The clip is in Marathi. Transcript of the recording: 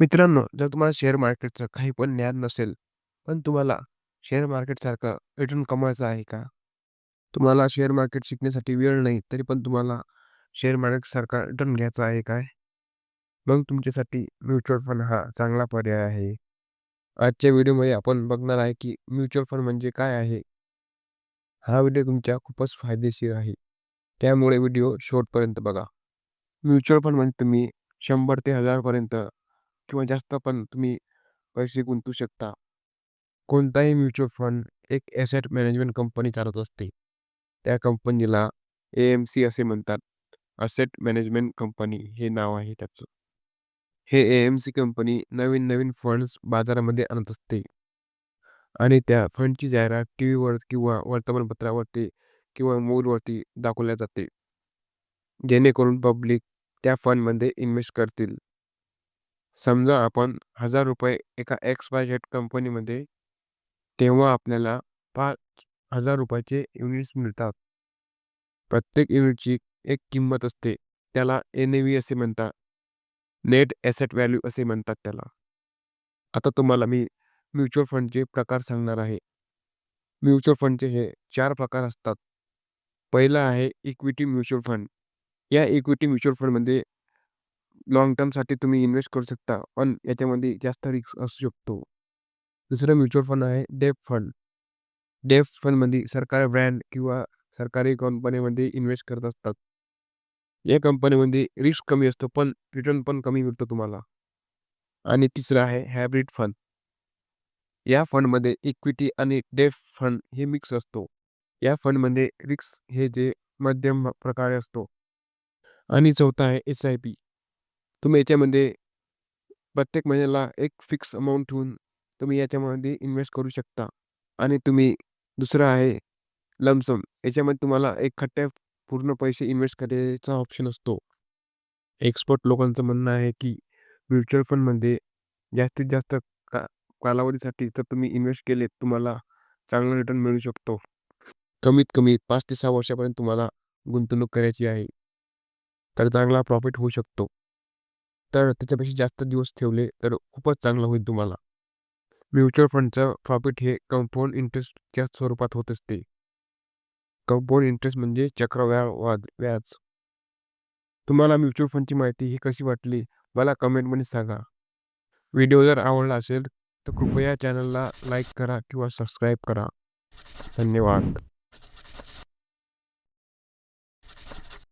मित्रांनो, जर तुम्हाला शेअर मार्केटचं काही पण ज्ञान नसेल, पण तुम्हाला शेअर मार्केटसारखं रिटर्न कमवायचं आहे का? तुम्हाला शेअर मार्केट शिकण्यासाठी वेळ नाही, तरी पण तुम्हाला शेअर मार्केटसारखा रिटर्न घ्यायचा आहे काय? मग तुमच्यासाठी म्युच्युअल फंड हा चांगला पर्याय आहे. आजच्या व्हिडिओमध्ये आपण बघणार आहे की म्युच्युअल फंड म्हणजे काय आहे? हा व्हिडिओ तुमच्या खूपच फायदेशीर आहे. त्यामुळे व्हिडिओ शेवटपर्यंत बघा. म्युच्युअल फंड म्हणजे तुम्ही 100 ते 1000 पर्यंत किंवा जास्त पण तुम्ही पैसे गुंतवू शकता. कोणताही म्युच्युअल फंड एक ॲसेट मॅनेजमेंट कंपनी चालवत असते. त्या कंपनीला ए-एम-सी असे म्हणतात. असेट मॅनेजमेंट कंपनी हे नाव आहे त्याचं. हे ए-एम-सी कंपनी नवीन-नवीन फंड्स बाजारामध्ये आणत असते. आणि त्या फंडची जाहिरात टीव्हीवर किंवा वर्तमानपत्रावरती किंवा मोबाईलवरती दाखवल्या जाते. जेणेकरून पब्लिक त्या फंडमध्ये इन्व्हेस्ट करतील. समजा आपण ₹1000 एका एक्स-वाय-झेड कंपनीमध्ये तेव्हा आपल्याला पाच हजार रुपयाचे युनिट्स मिळतात. प्रत्येक युनिटची एक किंमत असते. त्याला एन-ए-व्ही असे म्हणतात. नेट ॲसेट व्हॅल्यू असे म्हणतात त्याला. आता तुम्हाला मी म्युच्युअल फंडचे प्रकार सांगणार आहे. म्युच्युअल फंडचे हे चार प्रकार असतात. पहिला आहे इक्विटी म्युच्युअल फंड. या इक्विटी म्युच्युअल फंडमध्ये लाँग टर्मसाठी तुम्ही इन्व्हेस्ट करू शकता, पण याच्यामध्ये जास्त रिस्क असू शकतो. दुसरं म्युच्युअल फंड आहे डेप फंड. डेप फंडमध्ये सरकारी ब्रँड किंवा सरकारी कंपनीमध्ये इन्व्हेस्ट करत असतात. या कंपनीमध्ये रिस्क कमी असतो, पण रिटर्न पण कमी मिळतो तुम्हाला. आणि तिसरं आहे हायब्रिड फंड. या फंडमध्ये इक्विटी आणि डेफ फंड हे मिक्स असतो. या फंडमध्ये रिस्क हे जे मध्यम प्रकारे असतो. आणि चौथा आहे एस-आय-पी. तुम्ही याच्यामध्ये प्रत्येक महिन्याला एक फिक्स अमाऊंट ठेवून तुम्ही याच्यामध्ये इन्व्हेस्ट करू शकता. आणि तुम्ही दुसरं आहे लमसम याच्यामध्ये तुम्हाला एक खट्ट्या पूर्ण पैसे इन्व्हेस्ट करायचा ऑप्शन असतो. एक्सपर्ट लोकांचं म्हणणं आहे की म्युच्युअल फंडमध्ये जास्तीत जास्त का कालावधीसाठी जर तुम्ही इन्व्हेस्ट केले, तुम्हाला चांगला रिटर्न मिळू शकतो. कमीत कमी पाच ते सहा वर्षापर्यंत तुम्हाला गुंतवणूक करायची आहे. तर चांगला प्रॉफिट होऊ शकतो. तर त्याच्यापेक्षा जास्त दिवस ठेवले तर खूपच चांगलं होईल तुम्हाला. म्युच्युअल फंडचं प्रॉफिट हे कंपाऊंड इंटरेस्टच्या स्वरूपात होत असते. कंपाऊंड इंटरेस्ट म्हणजे चक्रवाढ व्याज. तुम्हाला म्युच्युअल फंडची माहिती ही कशी वाटली मला कमेंटमध्ये सांगा. व्हिडिओ जर आवडला असेल तर कृपया चॅनलला लाईक करा किंवा सबस्क्राईब करा. धन्यवाद.